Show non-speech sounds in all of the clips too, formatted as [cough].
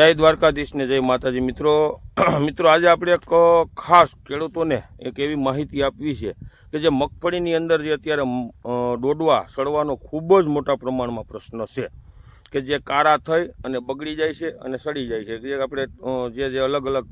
જય દ્વારકાધીશને જય માતાજી. મિત્રો [clears throat] મિત્રો, આજે આપણે એક ખાસ ખેડૂતોને એક એવી માહિતી આપવી છે કે જે મગફળીની અંદર જે અત્યારે ડોડવા સડવાનો ખૂબ જ મોટા પ્રમાણમાં પ્રશ્ન છે કે જે કારા થઈ અને બગડી જાય છે અને સડી જાય છે. જે આપણે જે જે અલગ અલગ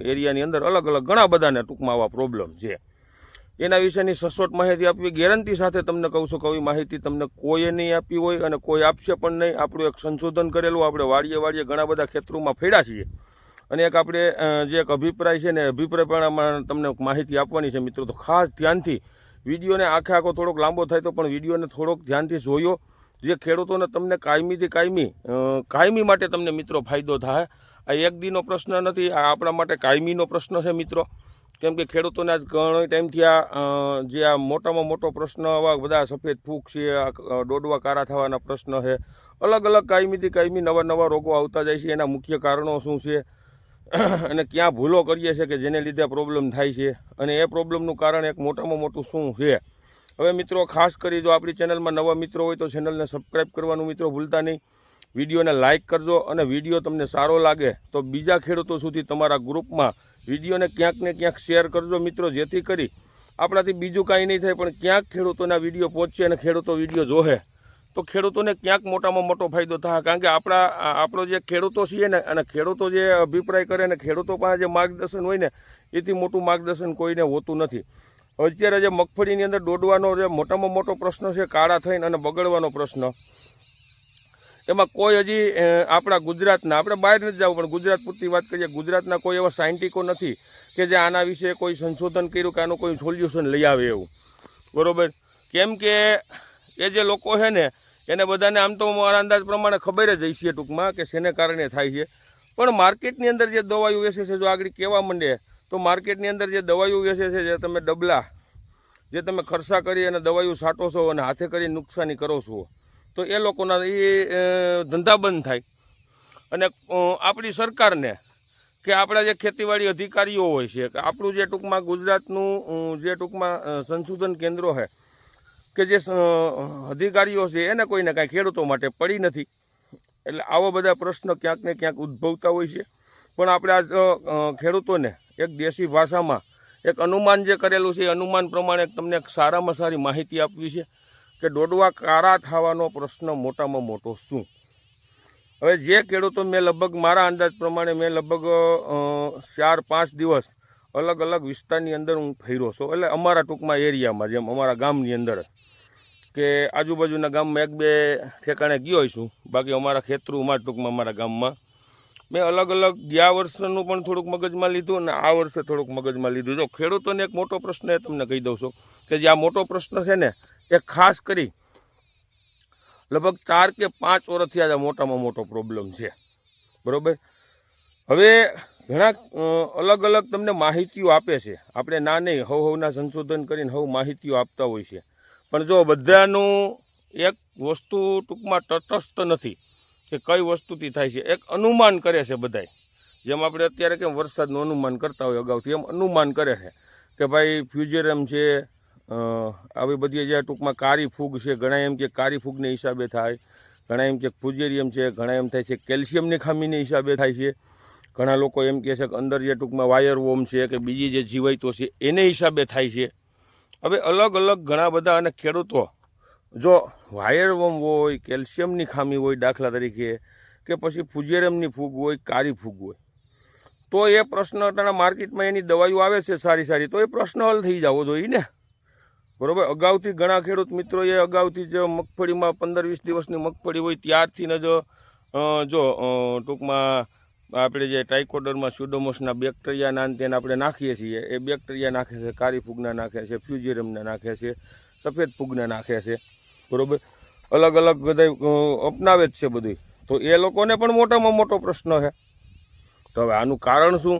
એરિયાની અંદર અલગ અલગ ઘણા બધાને ટૂંકમાં આવા પ્રોબ્લેમ છે. એના વિશેની સચોટ માહિતી આપવી, ગેરંટી સાથે તમને કહું છું કે આવી માહિતી તમને કોઈએ નહીં આપી હોય અને કોઈ આપશે પણ નહીં. આપણું એક સંશોધન કરેલું, આપણે વાડીએ વાડીએ ઘણા બધા ખેતરોમાં ફેડ્યા છીએ. અને એક આપણે જે એક અભિપ્રાય છે ને અભિપ્રાય પણ તમને માહિતી આપવાની છે મિત્રો. તો ખાસ ધ્યાનથી, વિડીયોને આખે આખો થોડોક લાંબો થાય તો પણ વિડીયોને થોડોક ધ્યાનથી જોયો. જે ખેડૂતોને તમને કાયમીથી કાયમી કાયમી માટે તમને મિત્રો ફાયદો થાય. આ એક દીનો પ્રશ્ન નથી, આ આપણા માટે કાયમીનો પ્રશ્ન છે મિત્રો. કેમ કે ખેડૂતોને આજ ઘણો ટાઈમથી આ જે આ મોટામાં મોટો પ્રશ્ન આવા બધા સફેદ ફૂગ છે, આ દોડવા કારા થવાના પ્રશ્ન છે, અલગ અલગ કાયમીથી કાયમી નવા નવા રોગો આવતા જાય છે, એના મુખ્ય કારણો શું છે, [clears throat] અને ક્યાં ભૂલો કરીએ છીએ કે જેને લીધે પ્રોબ્લેમ થાય છે, અને એ પ્રોબ્લેમનું કારણ એક મોટામાં મોટું શું છે. હવે મિત્રો, ખાસ કરી જો આપણી ચેનલમાં નવા મિત્રો હોય તો ચેનલને સબસ્ક્રાઈબ કરવાનું મિત્રો ભૂલતા નહીં. વિડીયોને લાઇક કરજો અને વીડિયો તમને સારો લાગે તો બીજા ખેડૂતો સુધી તમારા ગ્રુપમાં વિડીયોને ક્યાંક ને ક્યાંક શેર કરજો મિત્રો, જેથી કરી આપણાથી બીજું કાંઈ નહીં થાય, પણ ક્યાંક ખેડૂતોના વીડિયો પહોંચે અને ખેડૂતો વીડિયો જોહે. તો ખેડૂતોને ક્યાંક મોટામાં મોટો ફાયદો થાય, કારણ કે આપણા આપણો જે ખેડૂતો છીએ ને, અને ખેડૂતો જે અભિપ્રાય કરે ને, ખેડૂતો પાસે જે માર્ગદર્શન હોય ને, એથી મોટું માર્ગદર્શન કોઈને હોતું નથી. અત્યારે જે મગફળીની અંદર દોડવાનો જે મોટામાં મોટો પ્રશ્ન છે, કાળા થઈને અને બગડવાનો પ્રશ્ન. એમાં કોઈ હજી આપણા ગુજરાતના, આપણે બહાર નથી જવું, પણ ગુજરાત પૂરતી વાત કરીએ, ગુજરાતના કોઈ એવા સાયન્ટિકો નથી કે જે આના વિશે કોઈ સંશોધન કર્યું કે આનું કોઈ સોલ્યુશન લઈ આવે એવું. બરાબર? કેમ કે એ જે લોકો છે ને, એને બધાને આમ તો મારા અંદાજ પ્રમાણે ખબર જ હશે ટૂંકમાં કે શેને કારણે થાય છે. પણ માર્કેટની અંદર જે દવાઈઓ વેચે છે, જો આગળ કહેવા માંડે, તો માર્કેટની અંદર જે દવાઈઓ વેચે છે, જે તમે ડબલા, જે તમે ખર્ચા કરી અને દવાઈઓ છાંટો છો અને હાથે કરી નુકસાની કરો છો તો એ લોકોના એ ધંધા બંધ થાય. અને આપણી સરકારને કે આપણા જે ખેતીવાડી અધિકારીઓ હોય છે, કે આપણું જે ટૂંકમાં ગુજરાતનું જે ટૂંકમાં સંશોધન કેન્દ્રો છે, કે જે અધિકારીઓ છે, એને કોઈને કાંઈ ખેડૂતો માટે પડી નથી. એટલે આવા બધા પ્રશ્ન ક્યાંક ને ક્યાંક ઉદ્ભવતા હોય છે. પણ આપણે આ ખેડૂતોને એક દેશી ભાષામાં એક અનુમાન જે કરેલું છે, એ અનુમાન પ્રમાણે તમને સારામાં સારી માહિતી આપવી છે. કે દોડવા કારા થવાનો પ્રશ્ન મોટામાં મોટો શું? હવે જે ખેડૂતો મેં લગભગ મારા અંદાજ પ્રમાણે મેં લગભગ ચાર, પાંચ દિવસ અલગ અલગ વિસ્તારની અંદર હું ફેર્યો છું. એટલે અમારા ટૂંકમાં એરિયામાં જેમ અમારા ગામની અંદર કે આજુબાજુના ગામમાં એક બે ઠેકાણે ગયો છું. બાકી અમારા ખેતરુમાં ટૂંકમાં અમારા ગામમાં. મેં અલગ અલગ ગયા વર્ષનું પણ થોડુંક મગજમાં લીધું અને આ વર્ષે થોડુંક મગજમાં લીધું. જો ખેડૂતોને એક મોટો પ્રશ્ન એ તમને કહી દઉં છું કે જે આ મોટો પ્રશ્ન છે ને એ ખાસ કરી લગભગ ચાર કે પાંચ વર્ષથી આજે મોટામાં મોટો પ્રોબ્લેમ છે. બરાબર? હવે ઘણા અલગ અલગ તમને માહિતીઓ આપે છે. આપણે ના નહીં હવ હવના સંશોધન કરીને હવ માહિતીઓ આપતા હોય છે. પણ જો બધાનું એક વસ્તુ ટૂંકમાં તટસ્થ નથી કે કઈ વસ્તુથી થાય છે, એક અનુમાન કરે છે બધાય. જેમ આપણે અત્યારે કેમ વરસાદનું અનુમાન કરતા હોય અગાઉથી, એમ અનુમાન કરે છે કે ભાઈ ફ્યુજરમ છે આવી બધી જે ટૂંકમાં કારી ફૂગ છે ઘણા એમ કે કારી ફૂગને હિસાબે થાય ઘણા એમ કે ફુજેરિયમ છે ઘણા એમ થાય છે, કેલ્શિયમની ખામીને હિસાબે થાય છે. ઘણા લોકો એમ કહે છે કે અંદર જે ટૂંકમાં વાયર વોમ છે કે બીજી જે જીવાયતો છે, એને હિસાબે થાય છે. હવે અલગ અલગ ઘણા બધા અને ખેડૂતો, જો વાયર વોમ હોય, કેલ્શિયમની ખામી હોય દાખલા તરીકે, કે પછી ફુજેરિયમની ફૂગ હોય, કારી ફૂગ હોય, તો એ પ્રશ્ન અત્યારના માર્કેટમાં એની દવાઈઓ આવે છે સારી સારી, તો એ પ્રશ્ન હલ થઈ જવો જોઈએ ને. બરોબર? અગાઉથી ઘણા ખેડૂત મિત્રોએ અગાઉથી જે મગફળીમાં પંદર વીસ દિવસની મગફળી હોય ત્યારથી જો જો ટૂંકમાં આપણે જે ટ્રાઇકોડરમાં સ્યુડોમોસના બેક્ટેરિયાના તેને આપણે નાખીએ છીએ. એ બેક્ટેરિયા નાખે છે કારી ફૂગના નાખે છે, ફ્યુજેરમના નાખે છે, સફેદ ફૂગના નાખે છે. બરાબર? અલગ અલગ બધા અપનાવે જ છે બધું તો એ લોકોને પણ મોટામાં મોટો પ્રશ્ન છે. તો હવે આનું કારણ શું?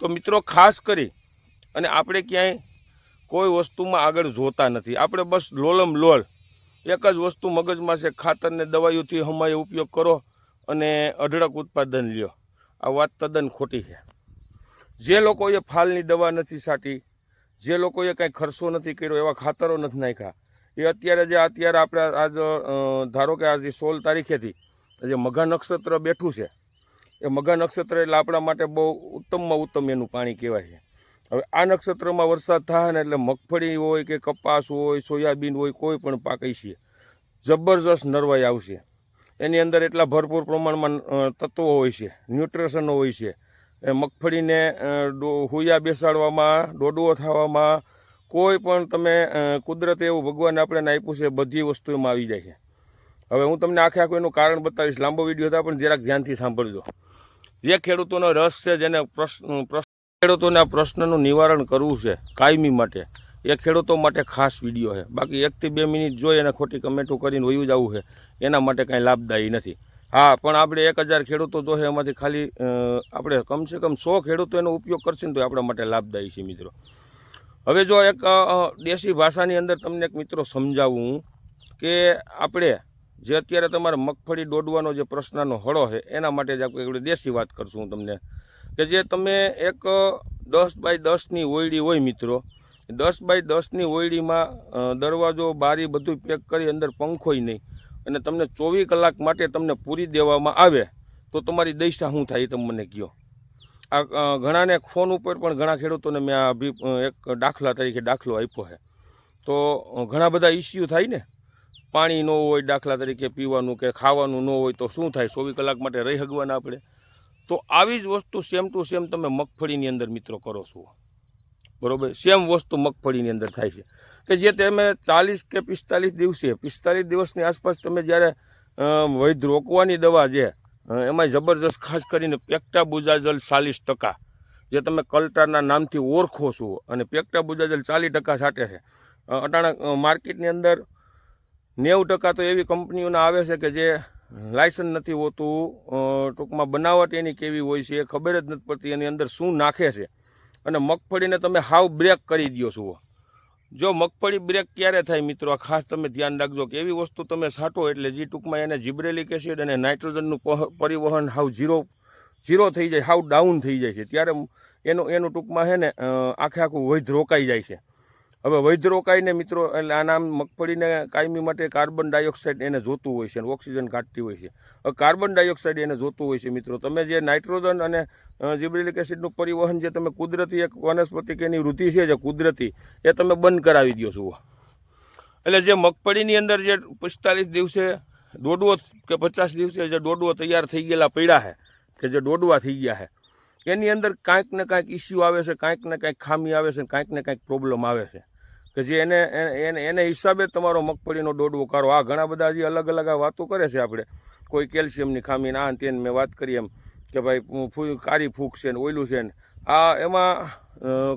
તો મિત્રો, ખાસ કરી અને આપણે ક્યાંય કોઈ વસ્તુમાં આગળ જોતા નથી. આપણે બસ લોલમ લોલ. એક જ વસ્તુ મગજમાં છે ખાતરને દવાઈઓથી હમાય ઉપયોગ કરો અને અઢળક ઉત્પાદન લ્યો. આ વાત તદ્દન ખોટી છે. જે લોકોએ ફાલની દવા નથી છાંટી, જે લોકોએ કાંઈ ખર્ચો નથી કર્યો, એવા ખાતરો નથી નાખ્યા, એ અત્યારે જે અત્યારે આપણે આજ ધારો કે આજે સોળ તારીખેથી જે મઘા નક્ષત્ર બેઠું છે. એ મઘા નક્ષત્ર એટલે આપણા માટે બહુ ઉત્તમમાં ઉત્તમ એનું પાણી કહેવાય છે. હવે આ નક્ષત્રમાં વરસાદ થાય ને એટલે મગફળી હોય કે કપાસ હોય, સોયાબીન હોય, કોઈ પણ પાકી છે. જબરજસ્ત નરવાઈ આવશે. એની અંદર એટલા ભરપૂર પ્રમાણમાં તત્વો હોય છે. ન્યુટ્રિશનો હોય છે. એ મગફળીને હુયા બેસાડવામાં ડોડવો થવામાં, કોઈ પણ તમે કુદરતે એવું ભગવાન આપણે આપ્યું છે, બધી વસ્તુઓમાં આવી જાય છે. હવે હું તમને આખે આખું એનું કારણ બતાવીશ. લાંબો વીડિયો હતા, પણ જરાક ધ્યાનથી સાંભળજો. જે ખેડૂતોનો રસ છે, જેને પ્રશ્ન ખેડૂતોને પ્રશ્નનું નિવારણ કરવું છે કાયમી માટે. એ ખેડૂતો માટે ખાસ વીડિયો છે. બાકી એકથી બે મિનિટ જોઈ અને ખોટી કમેન્ટો કરીને વયું જવું છે. એના માટે કાંઈ લાભદાયી નથી. હા, પણ આપણે એક હજાર ખેડૂતો જો છે, એમાંથી ખાલી આપણે કમસે કમ સો ખેડૂતો એનો ઉપયોગ કરશે ને તો આપણા માટે લાભદાયી છે મિત્રો. હવે જો એક દેશી ભાષાની અંદર તમને એક મિત્રો સમજાવું કે આપણે જે અત્યારે તમારે મગફળી દોડવાનો જે પ્રશ્નનો હળો છે, એના માટે જ આપણે દેશી વાત કરશું હું તમને. કે જે તમે એક દસ બાય દસની ઓયડી હોય મિત્રો દસ બાય દસની ઓયડીમાં દરવાજો, બારી બધું પેક કરી અંદર પંખોય નહીં, અને તમને ચોવીસ કલાક માટે તમને પૂરી દેવામાં આવે, તો તમારી દૈસા શું થાય એ તમે મને કહો. આ ઘણાને ફોન ઉપર પણ ઘણા ખેડૂતોને મેં આ એક દાખલા તરીકે દાખલો આપ્યો છે. તો ઘણા બધા ઇસ્યુ થાય ને, પાણી ન હોય દાખલા તરીકે પીવાનું કે ખાવાનું ન હોય તો શું થાય? ચોવીસ કલાક માટે રહી હગવાના આપણે. તો આવી જ વસ્તુ સેમ ટુ સેમ તમે મગફળીની અંદર મિત્રો કરો છો. બરાબર? સેમ વસ્તુ મગફળીની અંદર થાય છે. કે જે તમે ચાલીસ કે પિસ્તાલીસ દિવસે, પિસ્તાલીસ દિવસની આસપાસ તમે જ્યારે વૈધ રોકવાની દવા જે એમાં જબરજસ્ત ખાસ કરીને પેક્ટા બુજાજલ ચાલીસ ટકા, જે તમે કલ્ટારના નામથી ઓળખો છો અને પેક્ટા બુજાજલ ચાલીસ ટકા છાંટે છે. અટાણા માર્કેટની અંદર નેવું ટકા તો એવી કંપનીઓના આવે છે કે જે લાયસન્સ નથી હોતું ટૂંકમાં બનાવટ એની કેવી હોય છે એ ખબર જ નથી પડતી, એની અંદર શું નાખે છે. અને મગફળીને તમે હાવ બ્રેક કરી દો છો. જો મગફળી બ્રેક ક્યારે થાય મિત્રો? આ ખાસ તમે ધ્યાન રાખજો કે એવી વસ્તુ તમે છાંટો એટલે જે ટૂંકમાં એને જીબ્રેલિક એસિડ અને નાઇટ્રોજનનું પરિવહન હાવ ઝીરો ઝીરો થઈ જાય, હાવ ડાઉન થઈ જાય છે. ત્યારે એનું એનું ટૂંકમાં છે ને આખે આખું વૈધ રોકાઈ જાય છે. હવે વૈધ રોકાઈને મિત્રો, એટલે આ નામ મગફળીને કાયમી માટે કાર્બન ડાયોક્સાઇડ એને જોતું હોય છે અને ઓક્સિજન કાઢતી હોય છે. હવે કાર્બન ડાયોક્સાઇડ એને જોતું હોય છે મિત્રો. તમે જે નાઇટ્રોજન અને જીબ્રેલિક એસિડનું પરિવહન જે તમે કુદરતી એક વનસ્પતિ કે એની વૃત્તિ છે જે કુદરતી, એ તમે બંધ કરાવી દો છો એટલે જે મગફળીની અંદર જે પિસ્તાલીસ દિવસે દોડવો કે પચાસ દિવસે જે દોડવો તૈયાર થઈ ગયેલા પડ્યા છે કે જે દોડવા થઈ ગયા છે એની અંદર કાંઈક ને કાંઈક ઇસ્યુ આવે છે, કાંઈક ને કાંઈક ખામી આવે છે કાંઈક ને કાંઈક પ્રોબ્લેમ આવે છે. કે જે એને એને એને હિસાબે તમારો મગફળીનો દોડવો કરો. આ ઘણા બધા હજી અલગ અલગ વાતો કરે છે આપણે. કોઈ કેલ્શિયમની ખામી ના તેને મેં વાત કરી એમ કે ભાઈ કારી ફૂગ છે ને ઓયલું છે ને. આ એમાં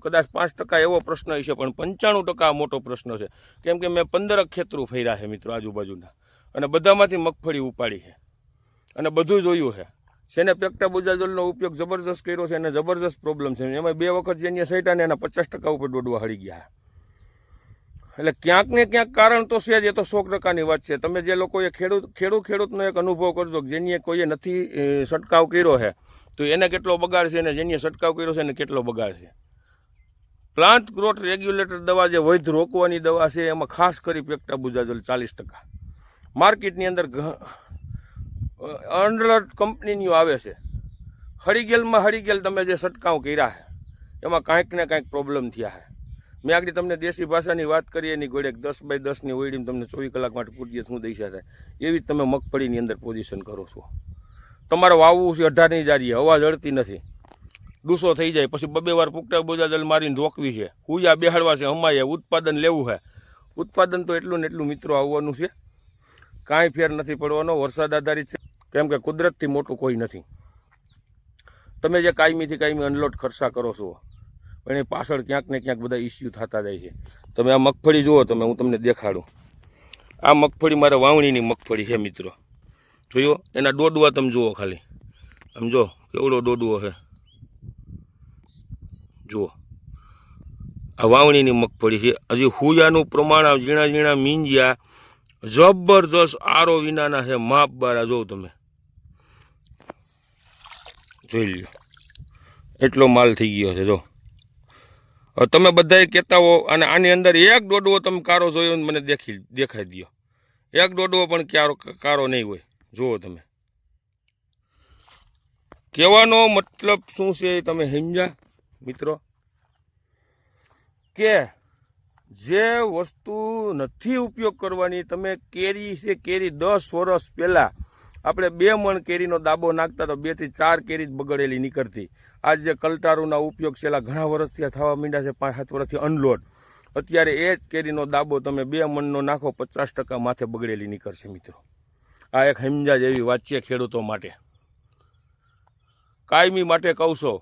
કદાચ પાંચ ટકા એવો પ્રશ્ન હશે પણ પંચાણું ટકા મોટો પ્રશ્ન છે. કેમ કે મેં પંદરક ખેતરું ફર્યા છે મિત્રો આજુબાજુના. અને બધામાંથી મગફળી ઉપાડી છે. અને બધું જોયું છે. જેને પેક્ટા બુજાજોલનો ઉપયોગ જબરજસ્ત કર્યો છે એને જબરજસ્ત પ્રોબ્લેમ છે. એમાં બે વખત જેની સૈટાને એના પચાસ ટકા ઉપર દોડવા હળી ગયા એટલે ક્યાંક ને ક્યાંક કારણ તો છે જ, એ તો સો ટકાની વાત છે. તમે જે લોકોએ ખેડૂત ખેડૂત ખેડૂતનો એક અનુભવ કરજો જેની કોઈએ નથી છંટકાવ કર્યો છે તો એને કેટલો બગાડ છે અને જેની છંટકાવ કર્યો છે એને કેટલો બગાડ છે? પ્લાન્ટ ગ્રોથ રેગ્યુલેટર દવા જે વૈધ રોકવાની દવા છે, એમાં ખાસ કરી પેક્ટા બુજાજોલ ચાલીસ ટકા. માર્કેટની અંદર અંડર કંપનીની આવે છે. હળીગેલમાં હળીગેલ તમે જે છંટકાવ કર્યા છે એમાં કાંઈક ને કાંઈક પ્રોબ્લેમ થયા છે મેં આગળ તમને દેશી ભાષાની વાત કરી એની ગોળે દસ બાય દસની ઓયડીમાં તમને ચોવીસ કલાક માટે પૂરીએ શું દઈ થાય એવી જ તમે મગફળીની અંદર પોઝિશન કરો છો. તમારે વાવવું છે અઢારની જારીએ હવા જળતી નથી. ડૂસો થઈ જાય, પછી બબે વાર પુકટા બોજાજલ મારીને રોકવી છે. હુયા બેહાડવા છે, હમાય ઉત્પાદન લેવું છે ઉત્પાદન તો એટલું ને એટલું મિત્રો આવવાનું છે. કાંઈ ફેર નથી પડવાનો, વરસાદ આધારિત છે. કેમ કે કુદરતથી મોટું કોઈ નથી. તમે જે કાયમીથી કાયમી અનલોડ ખર્ચા કરો છો પણ એ પાછળ ક્યાંક ને ક્યાંક બધા ઇસ્યુ થતા જાય છે. તમે આ મગફળી જુઓ, તમે, હું તમને દેખાડું. આ મગફળી મારે વાવણીની મગફળી છે, મિત્રો. જોયો? એના દોડવા તમે જુઓ ખાલી. આમ જો, કેવડો દોડવો છે. જુઓ. આ વાવણીની મગફળી છે. હજી હુયાનું પ્રમાણ ઝીણા ઝીણા મીંજ્યા, જબરજસ્ત આરો વિનાના છે. માપ બારા જોવો તમે. જોઈ લ્યો. એટલો માલ થઈ ગયો છે, જો. તમે બધાએ કહેતા હો અને આની અંદર એક દોડવો તમે કારો જોયો મને દેખી દેખાઈ દો એક દોડવો પણ ક્યારો કારો નહીં હોય. જુઓ તમે. કહેવાનો મતલબ શું છે તમે સમજ્યા, મિત્રો? કે જે વસ્તુ નથી ઉપયોગ કરવાની, તમે કેરી છે, કેરી દસ વર્ષ પહેલાં આપણે બે મણ કેરીનો દાબો નાખતા તો બેથી ચાર કેરી જ બગડેલી નીકળતી. આજ કલટારુના ઉપયોગ છેલ્લા ઘણા વર્ષથી થવા માંડ્યા છે, પાંચ સાત વર્ષથી અનલોડ અત્યારે એ જ કેરીનો દાબો તમે બે મણનો નાખો, પચાસ ટકા માથે બગડેલી નીકળશે મિત્રો. આ એક હિમજા જેવી વાત છે ખેડૂતો માટે. કાયમી માટે કહું છો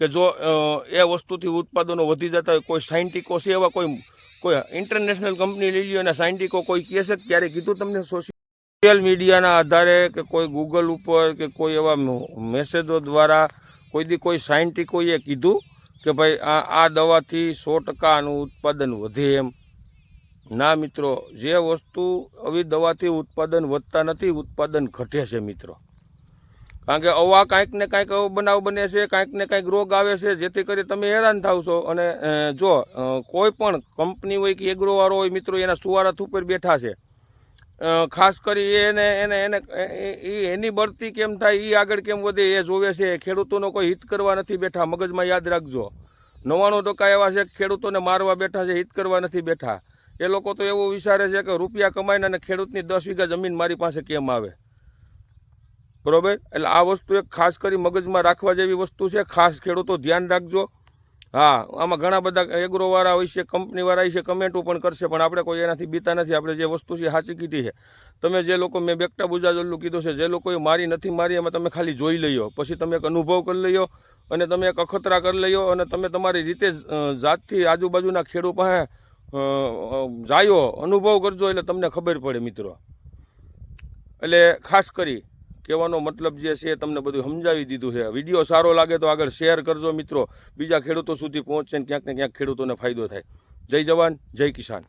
કે જો એ વસ્તુથી ઉત્પાદનો વધી જતા હોય, કોઈ સાયન્ટિકો છે એવા કોઈ કોઈ ઇન્ટરનેશનલ કંપની લઈ લ્યો અને સાયન્ટિકો કોઈ કહે છે કે ક્યારે કીધું તમને સોશિયલ મીડિયાના આધારે કે કોઈ ગૂગલ ઉપર કે કોઈ એવા મેસેજો દ્વારા કોઈ દી કોઈ સાયન્ટિકોએ કીધું કે ભાઈ આ આ દવાથી સો ટકાનું ઉત્પાદન વધે એમ? ના મિત્રો, જે વસ્તુ આવી દવાથી ઉત્પાદન વધતા નથી, ઉત્પાદન ઘટે છે મિત્રો. કારણ કે અવા કાંઈક ને કાંઈક બનાવ બને છે, કાંઈક ને કાંઈક રોગ આવે છે, જેથી કરી તમે હેરાન થાવ છો અને જો કોઈ પણ કંપની હોય કે એગ્રોવાળો હોય મિત્રો, એના સુવારા ઉપર બેઠા છે ખાસ કરી એને એને એને એની બઢતી કેમ થાય એ આગળ કેમ વધે, એ જોવે છે. ખેડૂતોનો કોઈ હિત કરવા નથી બેઠા, મગજમાં યાદ રાખજો. નવ્વાણું ટકા એવા છે કે ખેડૂતોને મારવા બેઠા છે, હિત કરવા નથી બેઠા. એ લોકો તો એવું વિચારે છે કે રૂપિયા કમાઈને અને ખેડૂતની દસ વીઘા જમીન મારી પાસે કેમ આવે? બરોબર? એટલે આ વસ્તુ એક ખાસ કરી મગજમાં રાખવા જેવી વસ્તુ છે. ખાસ ખેડૂતો ધ્યાન રાખજો. હા, આમાં ઘણા બધા એગ્રોવાળા હોય છે, કંપનીવાળા હોય છે કમેન્ટો પણ કરશે, પણ આપણે કોઈ એનાથી બીતા નથી. આપણે જે વસ્તુ છે સાચી કીધી છે. તમે જે લોકો, મેં બેકટા બુજાજલ્લું કીધું છે, જે લોકોએ મારી નથી મારી, એમાં તમે ખાલી જોઈ લઈઓ. પછી તમે એક અનુભવ કરી લઈઓ અને તમે એક અખતરા કરી લઈઓ અને તમે તમારી રીતે જાતથી આજુબાજુના ખેડૂત પાસે જાયો અનુભવ કરજો એટલે તમને ખબર પડે, મિત્રો. એટલે ખાસ કરી કહેવાનો મતલબ જે છે તમને બધું સમજાવી દીધું છે. વીડિયો સારો લાગે તો આગળ શેર કરજો મિત્રો. બીજા ખેડૂતો સુધી પહોંચે ને ક્યાંક ને ક્યાંક ખેડૂતોને ફાયદો થાય. જય જવાન, જય કિસાન.